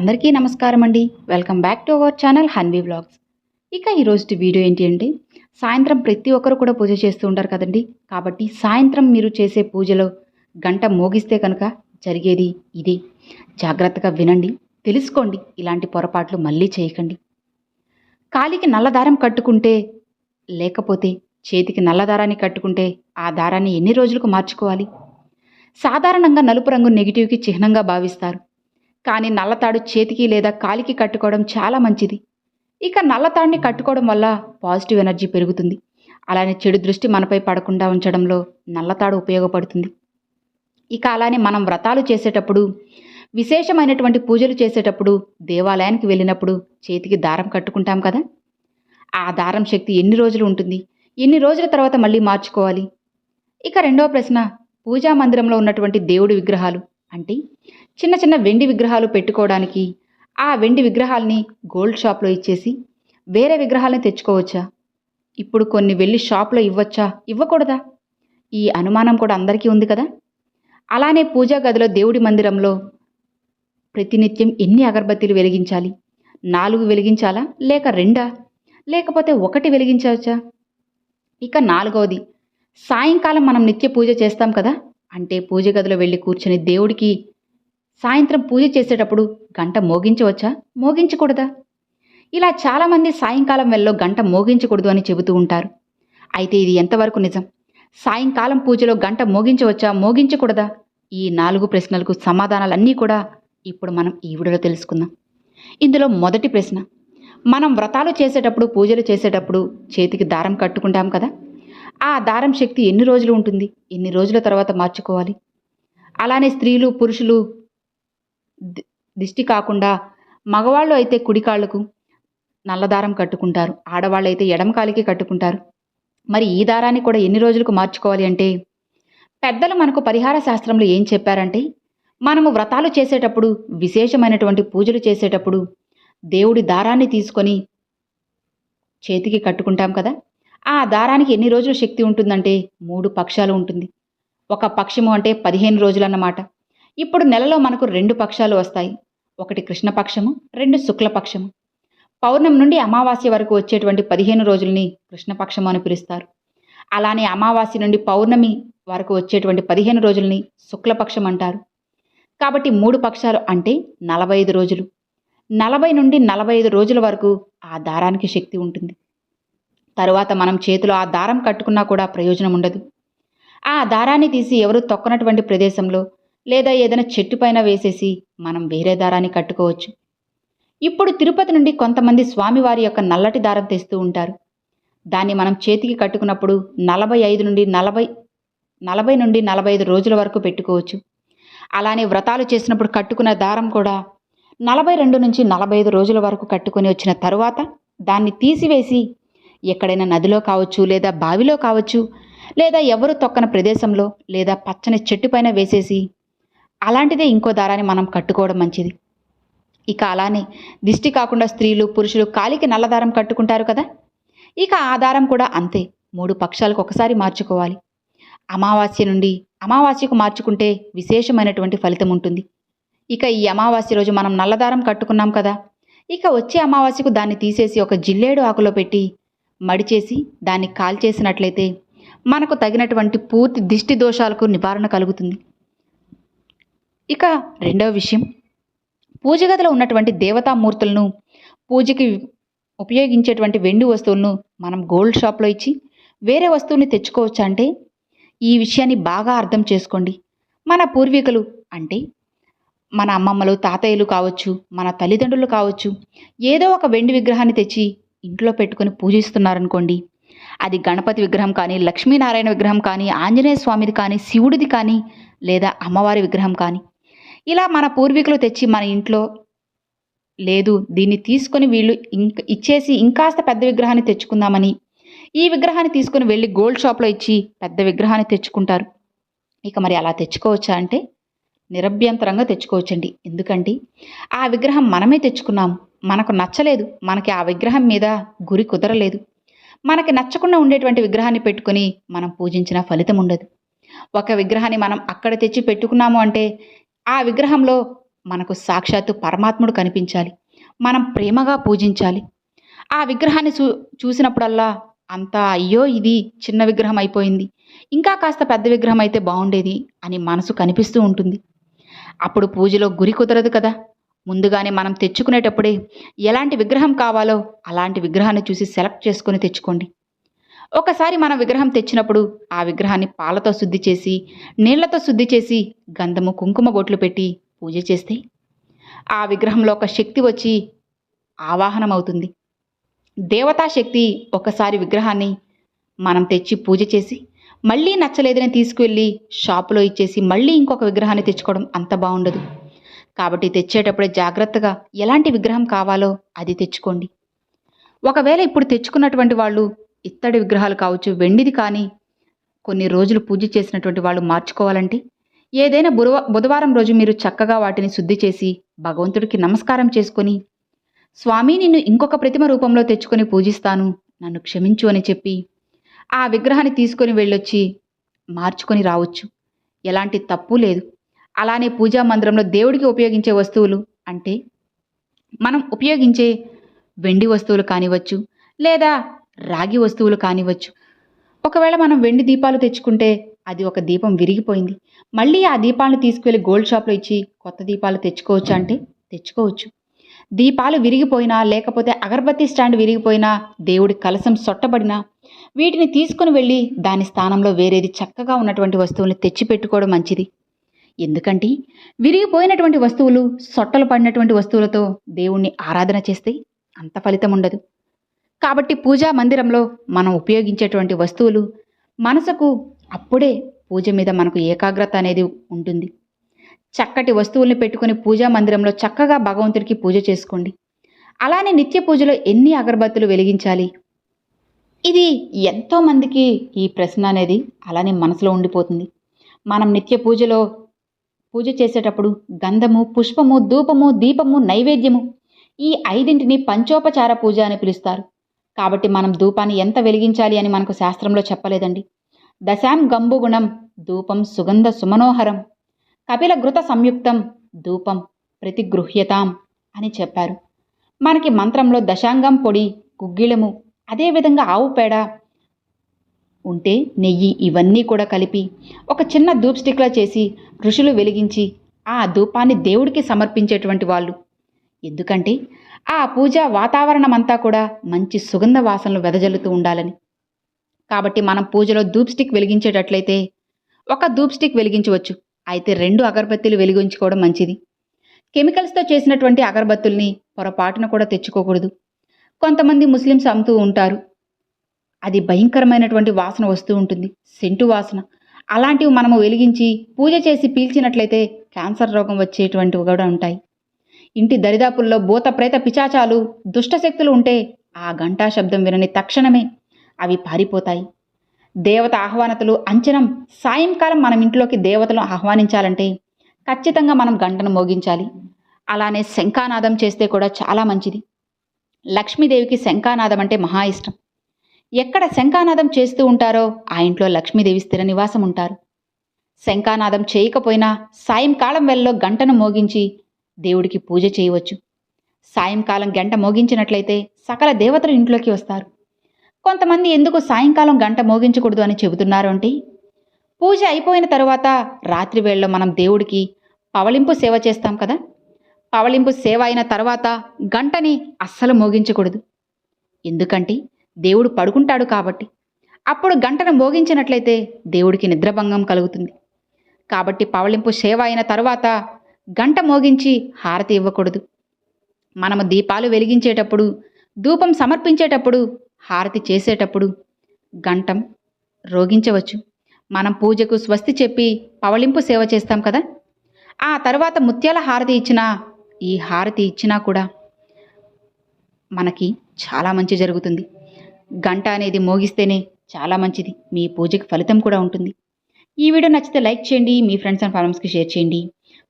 అందరికీ నమస్కారం అండి. Welcome back to our channel Hanvi vlogs. ఇక ఈరోజు వీడియో ఏంటి అంటే సాయంత్రం ప్రతి ఒక్కరు కూడా పూజ చేస్తూ ఉంటారు కదండి. కాబట్టి సాయంత్రం మీరు చేసే పూజలో గంట మోగిస్తే కనుక జరిగేది ఇది. జాగ్రత్తగా వినండి. తెలుసుకోండి. ఇలాంటి పొరపాట్లు మళ్ళీ చేయకండి. కాలికి నల్ల దారం కట్టుకుంటే లేకపోతే చేతికి నల్ల దారాన్ని కట్టుకుంటే ఆ దారాన్ని ఎన్ని రోజులకు మార్చుకోవాలి? సాధారణంగా నలుపు రంగు నెగిటివ్కి చిహ్నంగా భావిస్తారు. కానీ నల్లతాడు చేతికి లేదా కాలికి కట్టుకోవడం చాలా మంచిది. ఇక నల్లతాడిని కట్టుకోవడం వల్ల పాజిటివ్ ఎనర్జీ పెరుగుతుంది. అలానే చెడు దృష్టి మనపై పడకుండా ఉంచడంలో నల్లతాడు ఉపయోగపడుతుంది. ఇక అలానే మనం వ్రతాలు చేసేటప్పుడు విశేషమైనటువంటి పూజలు చేసేటప్పుడు దేవాలయానికి వెళ్ళినప్పుడు చేతికి దారం కట్టుకుంటాం కదా? ఆ దారం శక్తి ఎన్ని రోజులు ఉంటుంది? ఎన్ని రోజుల తర్వాత మళ్ళీ మార్చుకోవాలి? ఇక రెండవ ప్రశ్న పూజా మందిరంలో ఉన్నటువంటి దేవుడి విగ్రహాలు అంటే చిన్న చిన్న వెండి విగ్రహాలు పెట్టుకోవడానికి ఆ వెండి విగ్రహాల్ని గోల్డ్ షాప్లో ఇచ్చేసి వేరే విగ్రహాలని తెచ్చుకోవచ్చా? ఇప్పుడు కొన్ని వెళ్ళి షాప్లో ఇవ్వచ్చా? ఇవ్వకూడదా? ఈ అనుమానం కూడా అందరికీ ఉంది కదా? అలానే పూజా గదిలో దేవుడి మందిరంలో ప్రతినిత్యం ఎన్ని అగరబత్తీలు వెలిగించాలి? నాలుగు వెలిగించాలా? లేక రెండా? లేకపోతే ఒకటి వెలిగించవచ్చా? ఇక నాలుగవది సాయంకాలం మనం నిత్య పూజ చేస్తాం కదా? అంటే పూజ గదిలో వెళ్ళి కూర్చొని దేవుడికి సాయంత్రం పూజ చేసేటప్పుడు గంట మోగించవచ్చా? మోగించకూడదా? ఇలా చాలామంది సాయంకాలం వెళ్ళలో గంట మోగించకూడదు అని చెబుతూ ఉంటారు. అయితే ఇది ఎంతవరకు నిజం? సాయంకాలం పూజలో గంట మోగించవచ్చా? మోగించకూడదా? ఈ నాలుగు ప్రశ్నలకు సమాధానాలన్నీ కూడా ఇప్పుడు మనం ఈ వీడియోలో తెలుసుకుందాం. ఇందులో మొదటి ప్రశ్న. మనం వ్రతాలు చేసేటప్పుడు పూజలు చేసేటప్పుడు చేతికి దారం కట్టుకుంటాం కదా? ఆ దారం శక్తి ఎన్ని రోజులు ఉంటుంది? ఎన్ని రోజుల తర్వాత మార్చుకోవాలి? అలానే స్త్రీలు పురుషులు దిష్టి కాకుండా మగవాళ్ళు అయితే కుడికాళ్ళకు నల్లదారం కట్టుకుంటారు. ఆడవాళ్ళు అయితే ఎడమ కాలికి కట్టుకుంటారు. మరి ఈ దారాన్ని కూడా ఎన్ని రోజులకు మార్చుకోవాలి అంటే పెద్దలు మనకు పరిహార శాస్త్రంలో ఏం చెప్పారంటే మనము వ్రతాలు చేసేటప్పుడు విశేషమైనటువంటి పూజలు చేసేటప్పుడు దేవుడి దారాన్ని తీసుకొని చేతికి కట్టుకుంటాం కదా. ఆ దారానికి ఎన్ని రోజులు శక్తి ఉంటుందంటే మూడు పక్షాలు ఉంటుంది. ఒక పక్షము అంటే పదిహేను రోజులు అన్నమాట. ఇప్పుడు నెలలో మనకు రెండు పక్షాలు వస్తాయి. ఒకటి కృష్ణపక్షము రెండు శుక్లపక్షము. పౌర్ణమి నుండి అమావాస్య వరకు వచ్చేటువంటి పదిహేను రోజుల్ని కృష్ణపక్షము అని పిలుస్తారు. అలానే అమావాస్య నుండి పౌర్ణమి వరకు వచ్చేటువంటి పదిహేను రోజుల్ని శుక్లపక్షం అంటారు. కాబట్టి మూడు పక్షాలు అంటే నలభై ఐదు రోజులు. నలభై నుండి నలభై ఐదు రోజుల వరకు ఆ దారానికి శక్తి ఉంటుంది. తరువాత మనం చేతిలో ఆ దారం కట్టుకున్నా కూడా ప్రయోజనం ఉండదు. ఆ దారాన్ని తీసి ఎవరు తొక్కనటువంటి ప్రదేశంలో లేదా ఏదైనా చెట్టు పైన వేసేసి మనం వేరే దారాన్ని కట్టుకోవచ్చు. ఇప్పుడు తిరుపతి నుండి కొంతమంది స్వామివారి యొక్క నల్లటి దారం తెస్తూ ఉంటారు. దాన్ని మనం చేతికి కట్టుకున్నప్పుడు నలభై ఐదు నుండి నలభై నలభై నుండి నలభై ఐదు రోజుల వరకు పెట్టుకోవచ్చు. అలానే వ్రతాలు చేసినప్పుడు కట్టుకున్న దారం కూడా నలభై రెండు నుంచి నలభై ఐదు రోజుల వరకు కట్టుకొని వచ్చిన తరువాత దాన్ని తీసివేసి ఎక్కడైనా నదిలో కావచ్చు లేదా బావిలో కావచ్చు లేదా ఎవరు తొక్కన ప్రదేశంలో లేదా పచ్చని చెట్టు పైన వేసేసి అలాంటిదే ఇంకో దారాన్ని మనం కట్టుకోవడం మంచిది. ఇక అలానే దిష్టి కాకుండా స్త్రీలు పురుషులు కాలికి నల్లదారం కట్టుకుంటారు కదా? ఇక ఆ దారం కూడా అంతే. మూడు పక్షాలకు ఒకసారి మార్చుకోవాలి. అమావాస్య నుండి అమావాస్యకు మార్చుకుంటే విశేషమైనటువంటి ఫలితం ఉంటుంది. ఇక ఈ అమావాస్య రోజు మనం నల్లదారం కట్టుకున్నాం కదా? ఇక వచ్చే అమావాస్యకు దాన్ని తీసేసి ఒక జిల్లేడు ఆకులో పెట్టి మడిచేసి దాన్ని కాల్చేసినట్లయితే మనకు తగినటువంటి పూర్తి దిష్టి దోషాలకు నివారణ కలుగుతుంది. ఇక రెండవ విషయం. పూజ గదిలో ఉన్నటువంటి దేవతామూర్తులను పూజకి ఉపయోగించేటువంటి వెండి వస్తువులను మనం గోల్డ్ షాప్లో ఇచ్చి వేరే వస్తువుని తెచ్చుకోవచ్చు అంటే ఈ విషయాన్ని బాగా అర్థం చేసుకోండి. మన పూర్వీకులు అంటే మన అమ్మమ్మలు తాతయ్యలు కావచ్చు మన తల్లిదండ్రులు కావచ్చు ఏదో ఒక వెండి విగ్రహాన్ని తెచ్చి ఇంట్లో పెట్టుకొని పూజిస్తున్నారనుకోండి. అది గణపతి విగ్రహం కానీ లక్ష్మీనారాయణ విగ్రహం కానీ ఆంజనేయ స్వామిది కానీ శివుడిది కానీ లేదా అమ్మవారి విగ్రహం కానీ ఇలా మన పూర్వీకులు తెచ్చి మన ఇంట్లో లేదు దీన్ని తీసుకొని వీళ్ళు ఇంక ఇచ్చేసి ఇంకాస్త పెద్ద విగ్రహాన్ని తెచ్చుకుందామని ఈ విగ్రహాన్ని తీసుకొని వెళ్ళి గోల్డ్ షాప్లో ఇచ్చి పెద్ద విగ్రహాన్ని తెచ్చుకుంటారు. ఇక మరి అలా తెచ్చుకోవచ్చా అంటే నిరభ్యంతరంగా తెచ్చుకోవచ్చండి. ఎందుకంటే ఆ విగ్రహం మనమే తెచ్చుకున్నాము. మనకు నచ్చలేదు. మనకి ఆ విగ్రహం మీద గురి కుదరలేదు. మనకి నచ్చకుండా ఉండేటువంటి విగ్రహాన్ని పెట్టుకొని మనం పూజించిన ఫలితం ఉండదు. ఒక విగ్రహాన్ని మనం అక్కడ తెచ్చి పెట్టుకున్నాము అంటే ఆ విగ్రహంలో మనకు సాక్షాత్తు పరమాత్ముడు కనిపించాలి. మనం ప్రేమగా పూజించాలి. ఆ విగ్రహాన్ని చూ చూసినప్పుడల్లా అంతా అయ్యో ఇది చిన్న విగ్రహం అయిపోయింది. ఇంకా కాస్త పెద్ద విగ్రహం అయితే బాగుండేది అని మనసు కనిపిస్తూ ఉంటుంది. అప్పుడు పూజలో గురి కుదరదు కదా. ముందుగానే మనం తెచ్చుకునేటప్పుడే ఎలాంటి విగ్రహం కావాలో అలాంటి విగ్రహాన్ని చూసి సెలెక్ట్ చేసుకొని తెచ్చుకోండి. ఒకసారి మనం విగ్రహం తెచ్చినప్పుడు ఆ విగ్రహాన్ని పాలతో శుద్ధి చేసి నీళ్ళతో శుద్ధి చేసి గంధము కుంకుమ బొట్లు పెట్టి పూజ చేస్తే ఆ విగ్రహంలో ఒక శక్తి వచ్చి ఆవాహనం అవుతుంది దేవతా శక్తి ఒకసారి విగ్రహాన్ని మనం తెచ్చి పూజ చేసి మళ్ళీ నచ్చలేదని తీసుకువెళ్ళి షాపులో ఇచ్చేసి మళ్ళీ ఇంకొక విగ్రహాన్ని తెచ్చుకోవడం అంత బాగుండదు. కాబట్టి తెచ్చేటప్పుడే జాగ్రత్తగా ఎలాంటి విగ్రహం కావాలో అది తెచ్చుకోండి. ఒకవేళ ఇప్పుడు తెచ్చుకున్నటువంటి వాళ్ళు ఇత్తడి విగ్రహాలు కావచ్చు వెండిది కానీ కొన్ని రోజులు పూజ చేసినటువంటి వాళ్ళు మార్చుకోవాలంటే ఏదైనా బుధవ బుధవారం రోజు మీరు చక్కగా వాటిని శుద్ధి చేసి భగవంతుడికి నమస్కారం చేసుకొని స్వామి నిన్ను ఇంకొక ప్రతిమ రూపంలో తెచ్చుకొని పూజిస్తాను నన్ను క్షమించు అని చెప్పి ఆ విగ్రహాన్ని తీసుకొని వెళ్ళొచ్చి మార్చుకొని రావచ్చు. ఎలాంటి తప్పు లేదు. అలానే పూజా మందిరంలో దేవుడికి ఉపయోగించే వస్తువులు అంటే మనం ఉపయోగించే వెండి వస్తువులు కానివచ్చు లేదా రాగి వస్తువులు కానివచ్చు ఒకవేళ మనం వెండి దీపాలు తెచ్చుకుంటే అది ఒక దీపం విరిగిపోయింది. మళ్ళీ ఆ దీపాలను తీసుకువెళ్ళి గోల్డ్ షాప్లో ఇచ్చి కొత్త దీపాలు తెచ్చుకోవచ్చు అంటే తెచ్చుకోవచ్చు. దీపాలు విరిగిపోయినా లేకపోతే అగరబత్తి స్టాండ్ విరిగిపోయినా దేవుడి కలసం సొట్టబడినా వీటిని తీసుకుని వెళ్ళి దాని స్థానంలో వేరేది చక్కగా ఉన్నటువంటి వస్తువుల్ని తెచ్చి పెట్టుకోవడం మంచిది. ఎందుకంటే విరిగిపోయినటువంటి వస్తువులు సొట్టలు పడినటువంటి వస్తువులతో దేవుణ్ణి ఆరాధన చేస్తే అంత ఫలితం ఉండదు. కాబట్టి పూజా మందిరంలో మనం ఉపయోగించేటువంటి వస్తువులు మనసుకు అప్పుడే పూజ మీద మనకు ఏకాగ్రత అనేది ఉంటుంది. చక్కటి వస్తువుల్ని పెట్టుకుని పూజా మందిరంలో చక్కగా భగవంతుడికి పూజ చేసుకోండి. అలానే నిత్య పూజలో ఎన్ని అగరబత్తులు వెలిగించాలి? ఇది ఎంతోమందికి ఈ ప్రశ్న అనేది అలానే మనసులో ఉండిపోతుంది. మనం నిత్య పూజలో పూజ చేసేటప్పుడు గంధము పుష్పము ధూపము దీపము నైవేద్యము ఈ ఐదింటిని పంచోపచార పూజ అని పిలుస్తారు. కాబట్టి మనం ధూపాన్ని ఎంత వెలిగించాలి అని మనకు శాస్త్రంలో చెప్పలేదండి. దశాం గంబుగుణం ధూపం సుగంధ సుమనోహరం. కపిల ఘృత సంయుక్తం ధూపం ప్రతిగృహ్యతాం అని చెప్పారు. మనకి మంత్రంలో దశాంగం పొడి గుగ్గిళము అదేవిధంగా ఆవు పేడ ఉంటే నెయ్యి ఇవన్నీ కూడా కలిపి ఒక చిన్న ధూప్ స్టిక్లా చేసి ఋషులు వెలిగించి ఆ ధూపాన్ని దేవుడికి సమర్పించేటువంటి వాళ్ళు. ఎందుకంటే ఆ పూజ వాతావరణం అంతా కూడా మంచి సుగంధ వాసనలు వెదజల్లుతూ ఉండాలని. కాబట్టి మనం పూజలో ధూప్ స్టిక్ వెలిగించేటట్లయితే ఒక ధూప్ స్టిక్ వెలిగించవచ్చు. అయితే రెండు అగరబత్తీలు వెలిగించుకోవడం మంచిది. కెమికల్స్తో చేసినటువంటి అగరబత్తుల్ని పొరపాటున కూడా తెచ్చుకోకూడదు. కొంతమంది ముస్లిమ్స్ అమ్ముతూ ఉంటారు అది భయంకరమైనటువంటి వాసన వస్తూ ఉంటుంది సెంటు వాసన. అలాంటివి మనము వెలిగించి పూజ చేసి పీల్చినట్లయితే క్యాన్సర్ రోగం వచ్చేటువంటివి కూడా ఉంటాయి. ఇంటి దరిదాపుల్లో భూత ప్రేత పిచాచాలు దుష్టశక్తులు ఉంటే ఆ గంటా శబ్దం వినని తక్షణమే అవి పారిపోతాయి. దేవత ఆహ్వానతలు అంచనం సాయంకాలం మనం ఇంట్లోకి దేవతలు ఆహ్వానించాలంటే ఖచ్చితంగా మనం గంటను మోగించాలి. అలానే శంఖానాదం చేస్తే కూడా చాలా మంచిది. లక్ష్మీదేవికి శంఖానాదం అంటే మహా ఇష్టం. ఎక్కడ శంఖానాదం చేస్తూ ఉంటారో ఆ ఇంట్లో లక్ష్మీదేవి స్థిర నివాసం ఉంటారు. శంఖానాదం చేయకపోయినా సాయంకాలం వెళ్ళలో గంటను మోగించి దేవుడికి పూజ చేయవచ్చు. సాయంకాలం గంట మోగించినట్లయితే సకల దేవతలు ఇంట్లోకి వస్తారు. కొంతమంది ఎందుకు సాయంకాలం గంట మోగించకూడదు అని చెబుతున్నారు అంటే పూజ అయిపోయిన తరువాత రాత్రి వేళలో మనం దేవుడికి పవళింపు సేవ చేస్తాం కదా? పవళింపు సేవ అయిన తర్వాత గంటని అస్సలు మోగించకూడదు. ఎందుకంటే దేవుడు పడుకుంటాడు కాబట్టి. అప్పుడు గంటను మోగించినట్లయితే దేవుడికి నిద్రభంగం కలుగుతుంది. కాబట్టి పవళింపు సేవ అయిన తర్వాత గంట మోగించి హారతి ఇవ్వకూడదు. మనము దీపాలు వెలిగించేటప్పుడు ధూపం సమర్పించేటప్పుడు హారతి చేసేటప్పుడు గంటం రోగించవచ్చు. మనం పూజకు స్వస్తి చెప్పి పవళింపు సేవ చేస్తాం కదా? ఆ తర్వాత ముత్యాల హారతి ఇచ్చినా ఈ హారతి ఇచ్చినా కూడా మనకి చాలా మంచి జరుగుతుంది. గంట అనేది మోగిస్తేనే చాలా మంచిది. మీ పూజకి ఫలితం కూడా ఉంటుంది. ఈ వీడియో నచ్చితే లైక్ చేయండి మీ ఫ్రెండ్స్ అండ్ ఫాలోవర్స్కి షేర్ చేయండి.